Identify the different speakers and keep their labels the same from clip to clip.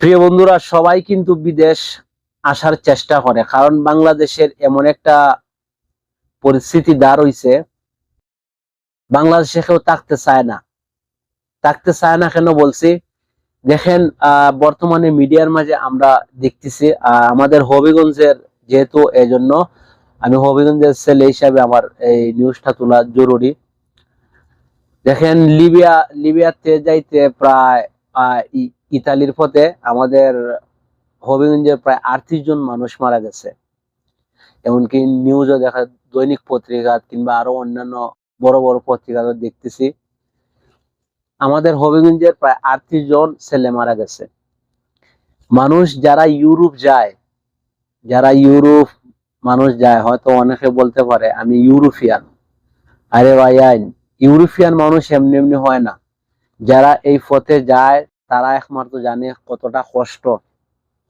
Speaker 1: প্রিয় বন্ধুরা, সবাই কিন্তু বিদেশ আসার চেষ্টা করে, কারণ বাংলাদেশের এমন একটা পরিস্থিতি দাঁড় হইছে। বাংলাদেশে কেউ থাকতে চায় না। থাকতে চায় না কেন বলছি? দেখেন বর্তমানে মিডিয়ার মাঝে আমরা দেখতেছি আমাদের হবিগঞ্জের যেহেতু এজন্য, আমি হবিগঞ্জের ছেলে হিসাবে আমার এই নিউজটা তোলা জরুরি। দেখেন, লিবিয়া, লিবিয়াতে যাইতে প্রায় ইতালির পথে আমাদের হবিগঞ্জের প্রায় আটত্রিশ জন মানুষ মারা গেছে। এমনকি নিউজও দেখা, দৈনিক পত্রিকা কিংবা আরও অন্যান্য বড় বড় পত্রিকা দেখতেছি। আমাদের হবিগঞ্জের প্রায় আটত্রিশ জন ছেলে মারা গেছে। মানুষ যারা ইউরোপ যায়, যারা ইউরোপ মানুষ যায়, হয়তো অনেকে বলতে পারে, আমি ইউরোপিয়ান। আরে ভাই, আইন, ইউরোপিয়ান মানুষ এমনি এমনি হয় না। যারা এই পথে যায় তারা একমাত্র জানে কতটা কষ্ট।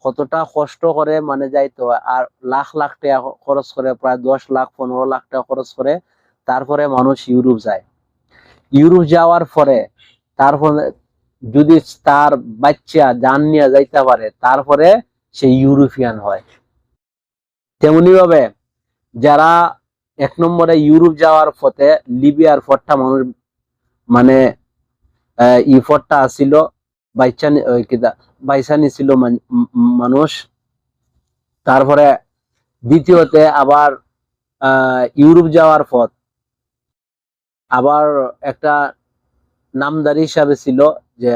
Speaker 1: কতটা কষ্ট করে মানে যাইতে হয় আর লাখ লাখ টাকা খরচ করে, প্রায় দশ লাখ, পনেরো লাখ টাকা খরচ করে, তারপরে মানুষ ইউরোপ যায়। ইউরোপ যাওয়ার পরে, তারপরে যদি তার বাচ্চা জান নিয়ে যাইতে পারে, তারপরে সে ইউরোপিয়ান হয়। তেমনি ভাবে যারা এক নম্বরে ইউরোপ যাওয়ার পথে লিবিয়ার পথটা মানুষ মানে ই পথটা আসিল বাইচা মান- মানুষ। তারপরে দ্বিতীয়তে আবার ইউরোপ যাওয়ার পথ। আবার একটা নামদারি হিসাবে ছিল যে,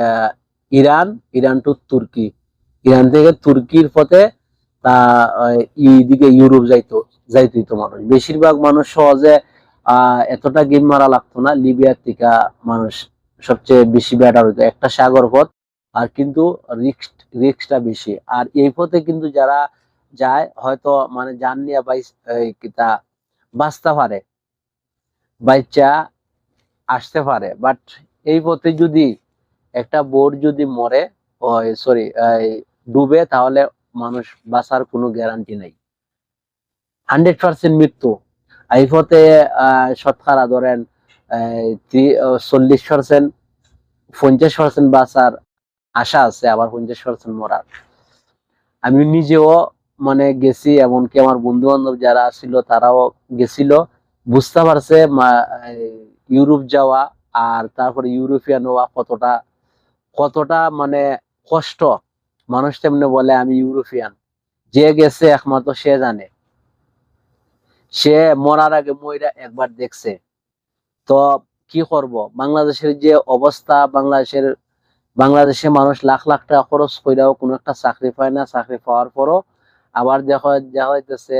Speaker 1: ইরান ইরান টু তুর্কি। ইরান থেকে তুর্কির পথে তা এইদিকে ইউরোপ যাইতো যাইতো তো মানুষ। বেশিরভাগ মানুষ সহজে এতটা গেম মারা লাগতো না। লিবিয়ার থেকে মানুষ সবচেয়ে বেশি ব্যাটার হইতো। একটা সাগর পথ। আর কিন্তু রিক্স রিক্সটা বেশি। আর এই পথে কিন্তু যারা যায়, হয়তো মানে জান নিয়ে কিতা বাঁচতে পারে বাইচা আসতে পারে। বাট এই পথে যদি একটা বোট যদি মরে সরি ডুবে, তাহলে মানুষ বাঁচার কোনো গ্যারান্টি নেই। হান্ড্রেড পার্সেন্ট মৃত্যু। এই পথে শতকরা ধরেন চল্লিশ পার্সেন্ট পঞ্চাশ পার্সেন্ট বাঁচার আশা আছে আবার পঞ্চাশ পার্সেন্ট মরার। আমি নিজেও মানে গেছি এমনকি আমার বন্ধু বান্ধব যারা ছিল তারাও গেছিল। বুঝতে পারছে ইউরোপ যাওয়া আর তারপরে ইউরোপিয়ান হওয়া কতটা কতটা মানে কষ্ট। মানুষ তেমনি বলে আমি ইউরোপিয়ান। যে গেছে একমাত্র সে জানে। সে মরার আগে ময়রা একবার দেখছে। তো কি করব? বাংলাদেশের যে অবস্থা, বাংলাদেশের বাংলাদেশে মানুষ লাখ লাখ টাকা খরচ কইরাও কোনো একটা চাকরি পায় না, চাকরি পাওয়ার পরও আবার দেখা দেখা যাইতেছে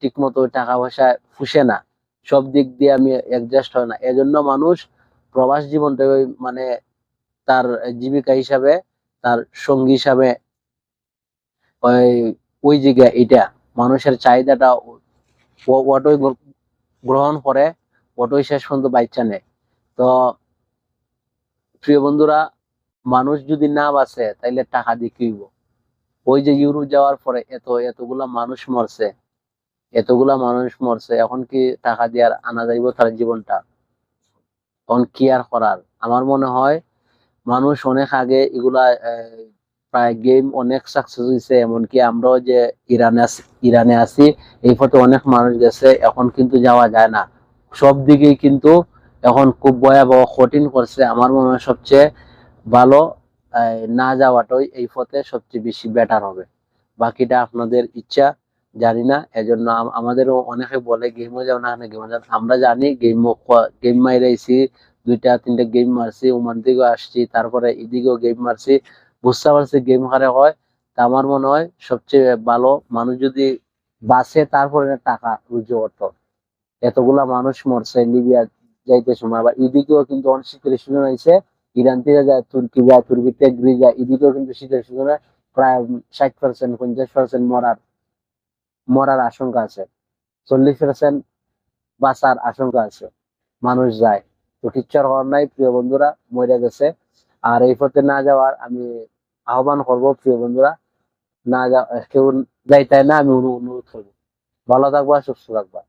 Speaker 1: ঠিক মতো টাকা পয়সা ফুসে না। সব দিক দিয়ে আমি অ্যাডজাস্ট হয় না। এজন্য মানুষ প্রবাস জীবনটা মানে তার জীবিকা হিসাবে, তার সঙ্গী হিসাবে ওই ওই জায়গা এটা। মানুষের চাহিদাটা গ্র- গ্রহণ করে, ওটাই শেষ পর্যন্ত বাচ্চা নেয়। তো প্রিয় বন্ধুরা মানুষ যদি না বাঁচে, তাইলে টাকা দিয়ে কি হইব? ওই যে ইউরোপ যাওয়ার পরে এত, এতগুলা মানুষ মরছে, এতগুলা মানুষ মরছে, এখন কি টাকা দিয়ে আর আনা যাইব তার জীবনটা? এখন কি আর করার? আমার মনে হয় মানুষ অনেক আগে এগুলা প্রায় গেম অনেক সাকসেস হয়েছে এমনকি আমরাও যে ইরানে ইরানে আছি, এই পথে অনেক মানুষ গেছে, এখন কিন্তু যাওয়া যায় না। সব দিকেই কিন্তু এখন খুব ভয়াবহ, কঠিন করছে। আমার মনে হয় সবচেয়ে ভালো না যাওয়াটাই এই পথে সবচেয়ে বেশি বেটার হবে। বাকিটা আপনাদের ইচ্ছা, জানি না, এজন্য আম- আমাদেরও অনেকে বলে গেমও যাও না গেমও যাও আমরা জানি গেম গেম মাইরাইছি, দুইটা, তিনটা গেম মারছি ওমান দিকেও আসছি, তারপরে এদিকেও গেম মারছি, বুঝতে পারছি গেম হারে হয়। তা আমার মনে হয় সবচেয়ে ভালো, মানুষ যদি বাঁচে, তারপরে টাকা রুজু করতো। এতগুলা মানুষ মরছে, লিবিয়া যাইতে সময় আবার এদিকেও কিন্তু অনেক সিজন হয়েছে। ইরান থেকে যায় তুর্কি যায়, তুর্কি থেকে গ্রিস যায়, এদিকেও কিন্তু শীতের সিজনে প্রায় ষাট পার্সেন্ট পঞ্চাশ পার্সেন্ট মরার মরার আশঙ্কা আছে। চল্লিশ পার্সেন্ট বাঁচার আশঙ্কা আছে। মানুষ যায়। তো কিচ্ছু হওয়ার নাই, প্রিয় বন্ধুরা মরে গেছে। আর এই পথে না যাওয়ার আমি আহ্বান করব, প্রিয় বন্ধুরা। না যা কেউ যাইতাই না, আমি অনুরোধ করব। ভালো থাকবা, সুস্থ থাকবা।